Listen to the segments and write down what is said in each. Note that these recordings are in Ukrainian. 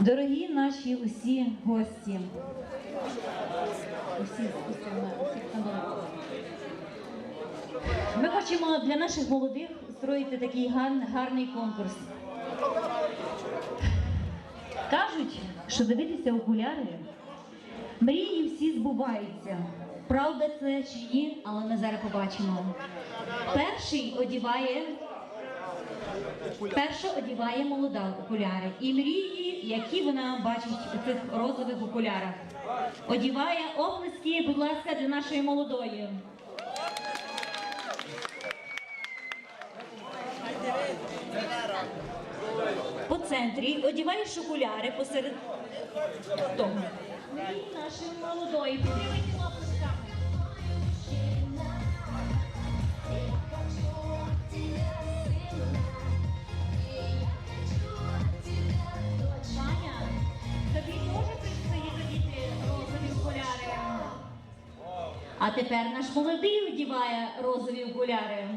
Дорогі наші усі гості, усі, усі. Ми хочемо для наших молодих устроїти такий гар- гарний конкурс. Кажуть, що дивитися окуляри, мрії всі збуваються. Правда це чи ні, але ми зараз побачимо. Перший одіває Перша одіває молода окуляри і мрії, які вона бачить у цих розових окулярах. Одіває оплески, будь ласка, для нашої молодої. По центрі одіваєш окуляри посеред того. Нашої молодої. Тепер наш молодий одіває розові окуляри.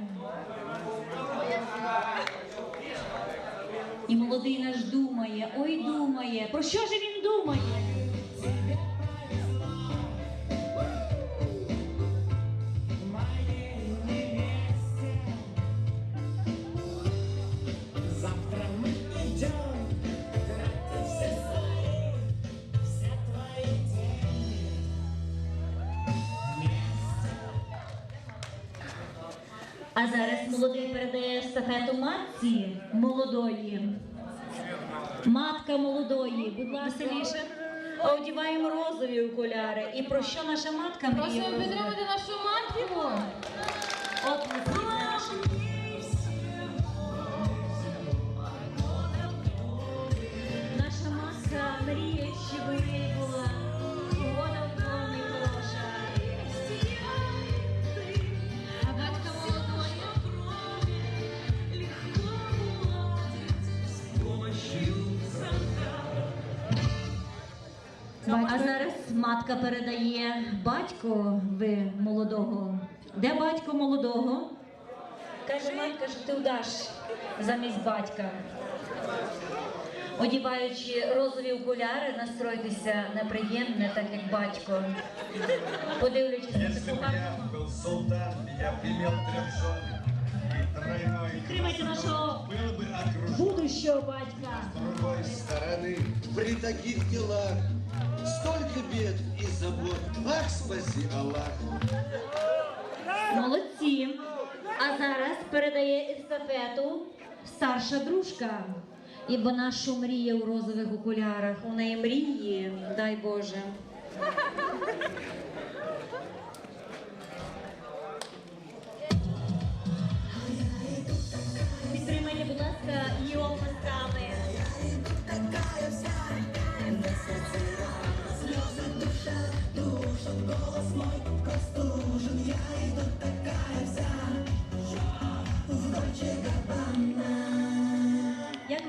І молодий наш думає, ой думає. Про що ж він думає? А зараз молодий передає естафету матці молодої. Матка молодої, будь ласка, одіваємо розові окуляри. І про що наша матка мріє? Просимо підтримати нашу матку. Нашої. Наша матка мріє, щоб у А зараз матка передає батько ви молодого. Де батько молодого? Каже матка, що ти вдаш замість батька. Одіваючи розові окуляри, настройтеся на приємне, так як батько. Подивлячись на Если таку бы я гарну. был султан, я б имел трех жен и тройной Підтримайте нашого был бы окружен будущого батька. с другой стороны. стороны при таких делах столько бед и забот. Ах, спаси Аллах! Молодці. А зараз передає естафету старша дружка. І вона що мріє у розових окулярах. У неї мрії, дай Боже.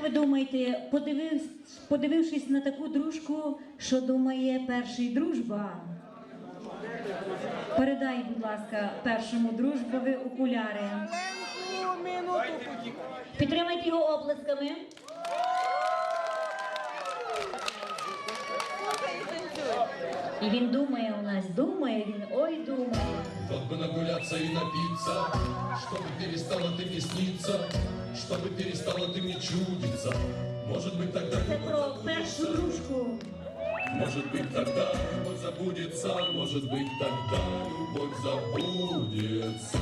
Ви думаєте, подививсь, подивившись на таку дружку, що думає перший дружба? Передай, будь ласка, першому дружбові окуляри. Підтримайте його оплесками. І він думає у нас, думає він, ой, думає. Вот бы нагуляться и напиться, чтобы перестала ты мне сниться, чтобы перестала ты мне чудиться. Может быть тогда Це любовь про першу забудется, дружку. может быть тогда любовь забудется, может быть тогда любовь забудется.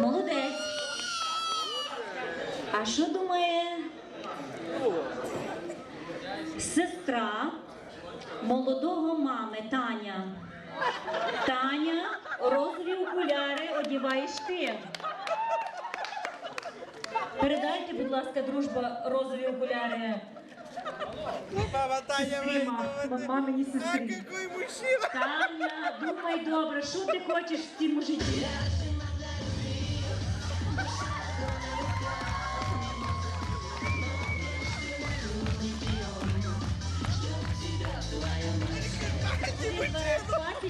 Молодець. А що думає сестра Молодого мами Таня? Таня, розові окуляри одіваєш ти. Передайте, будь ласка, дружба, розові окуляри. Мама Таня ма- мамині какой мужчина! Таня, думай добре, що ти хочеш в цьому житті?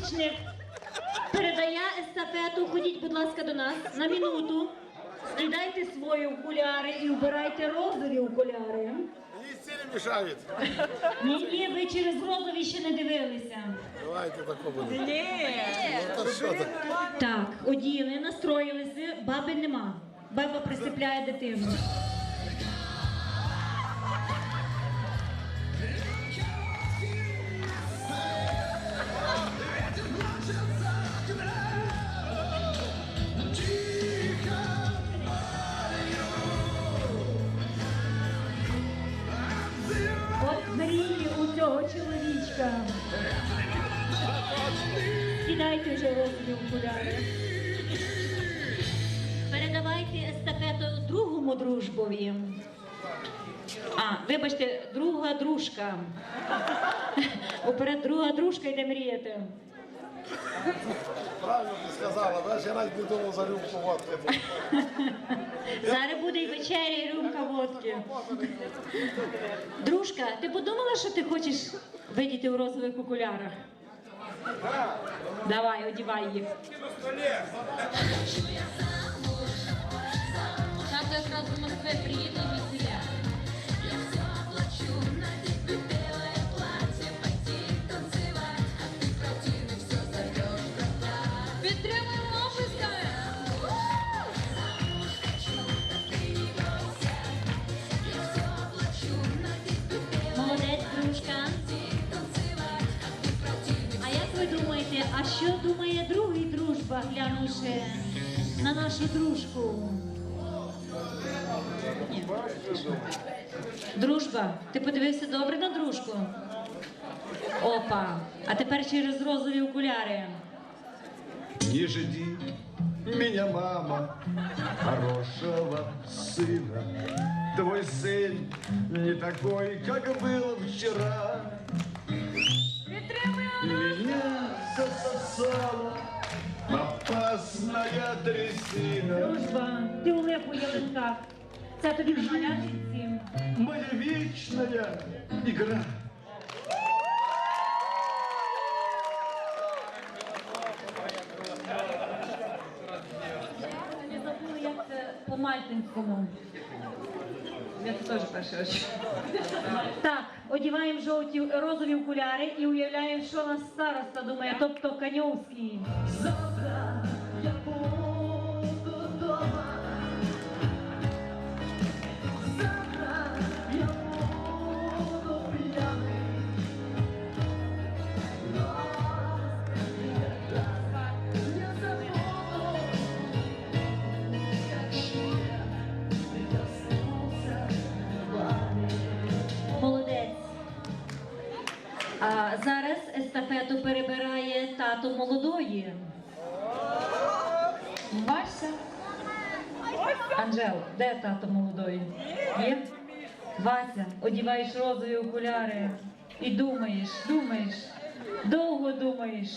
Пасічник передає естафету. Ходіть, будь ласка, до нас на минуту. Скидайте свої окуляри і вбирайте розові окуляри. Мені сильно мішають. Ні, ні, ви через розові ще не дивилися. Давайте тако буде. Ні. Ну, то що так? Так, оділи, настроїлися, баби нема. Баба присипляє дитину. От мрії у цього чоловічка. Кидайте вже розові окуляри. Передавайте естафету другому дружбові. А, вибачте, друга дружка. Уперед друга дружка йде мріяти. Правильно ти сказала, я навіть не думав за рюмку водки. Зараз буде і вечеря, і рюмка водки. Дружка, ти подумала, що ти хочеш видіти у розових окулярах? Давай, одівай їх. Тато якраз до Москви приїде і весіля. Підтримуємо оплесками! глянувши на нашу дружку? Ні. Дружба, ти подивився добре на дружку? Опа, а тепер через розові окуляри. Не жди меня, мама, хорошего сына. Твой сын не такой, как был вчера. Меня засосала опасная трясина. Дружба, ти у липу ялинках. Це тобі в малятинці. Моя вечная игра. Не забули, як це по мальтинському. Я це теж перший раз. Так, одіваємо жовті розові окуляри і уявляємо, що нас староста думає, тобто Каньовський. Молодець. Естафету перебирає тато молодої. Вася. Анжел, де тато молодої? Є? Вася, одіваєш розові окуляри і думаєш, думаєш, довго думаєш.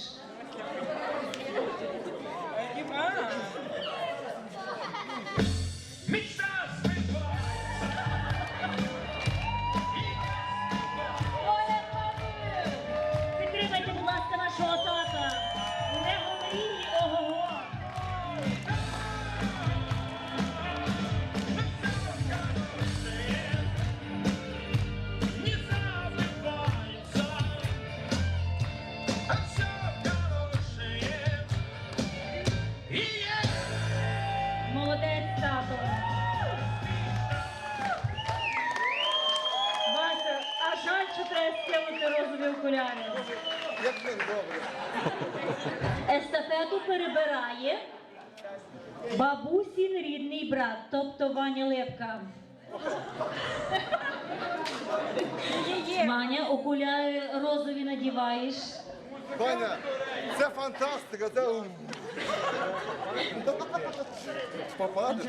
Окуляри. Як він добре. Естафету перебирає бабусін рідний брат, тобто Ваня Лепка. Маня, окуляри розові надіваєш. Ваня, це фантастика, це ум. Попадеш?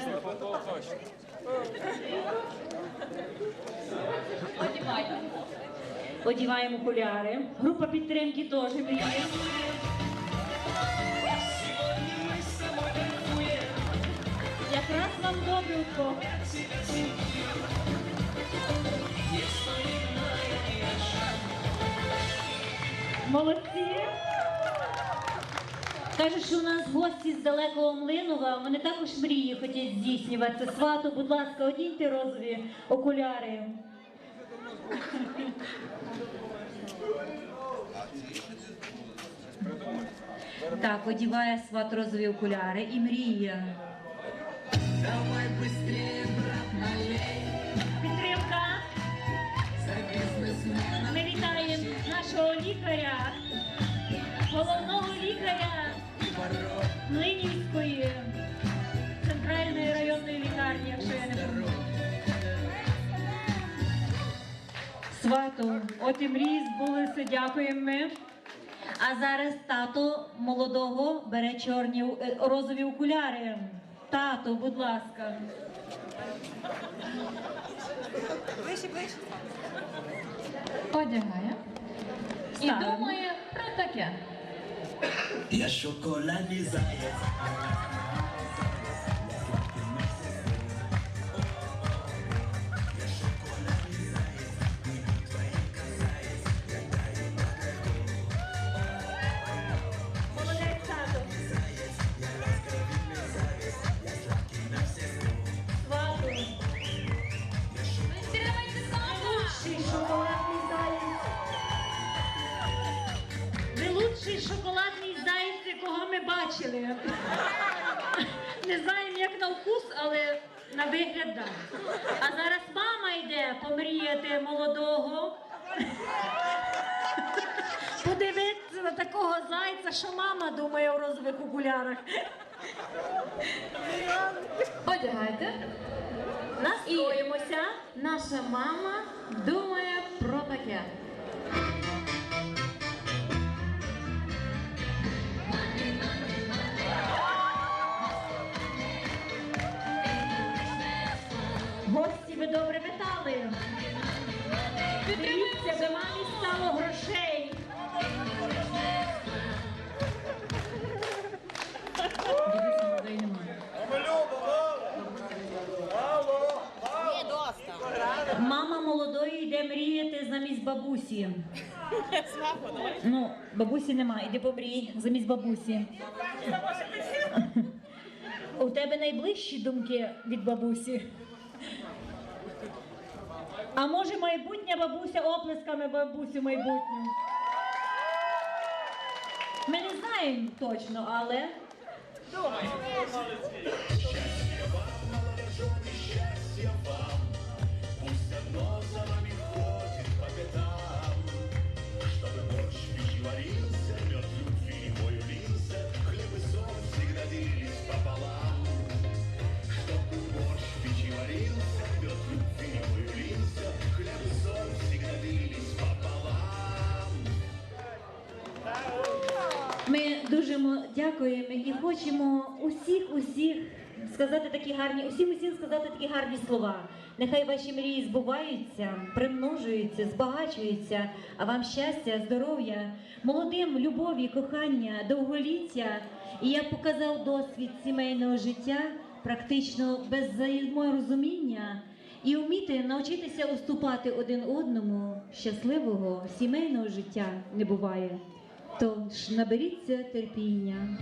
Одіваємо окуляри. Група підтримки теж мріє. Якраз вам добренько. Молодці. Кажуть, що у нас гості з далекого Млинова, вони також мрії хочуть здійснювати. Свату, будь ласка, одіньте розові окуляри. Так, одіває сват розові окуляри і мріє. Давай быстрее, от і мрії збулися, дякуємо ми. А зараз тато молодого бере чорні е, розові окуляри. Тато, будь ласка. Одягає. І думає про таке. Я шоколадный заяц на вигляд да. А зараз мама йде помріяти молодого. Подивитися на такого зайця, що мама думає у розових окулярах. Одягайте. Настроїмося. Наша мама думає про таке. Гості ви добре вітали. Дивіться, би мамі стало грошей. Мама молодої йде мріяти замість бабусі. Ну, бабусі немає, іди побрій замість бабусі. У тебе найближчі думки від бабусі. А може майбутня бабуся оплесками бабусю майбутню? Ми не знаємо точно, але. Пусть одно за вами дякуємо і хочемо усіх, усіх сказати такі гарні, усім усім сказати такі гарні слова. Нехай ваші мрії збуваються, примножуються, збагачуються, а вам щастя, здоров'я, молодим любові, кохання, довголіття. І як показав досвід сімейного життя, практично без взаєморозуміння і вміти навчитися уступати один одному щасливого сімейного життя не буває. Тож наберіться терпіння,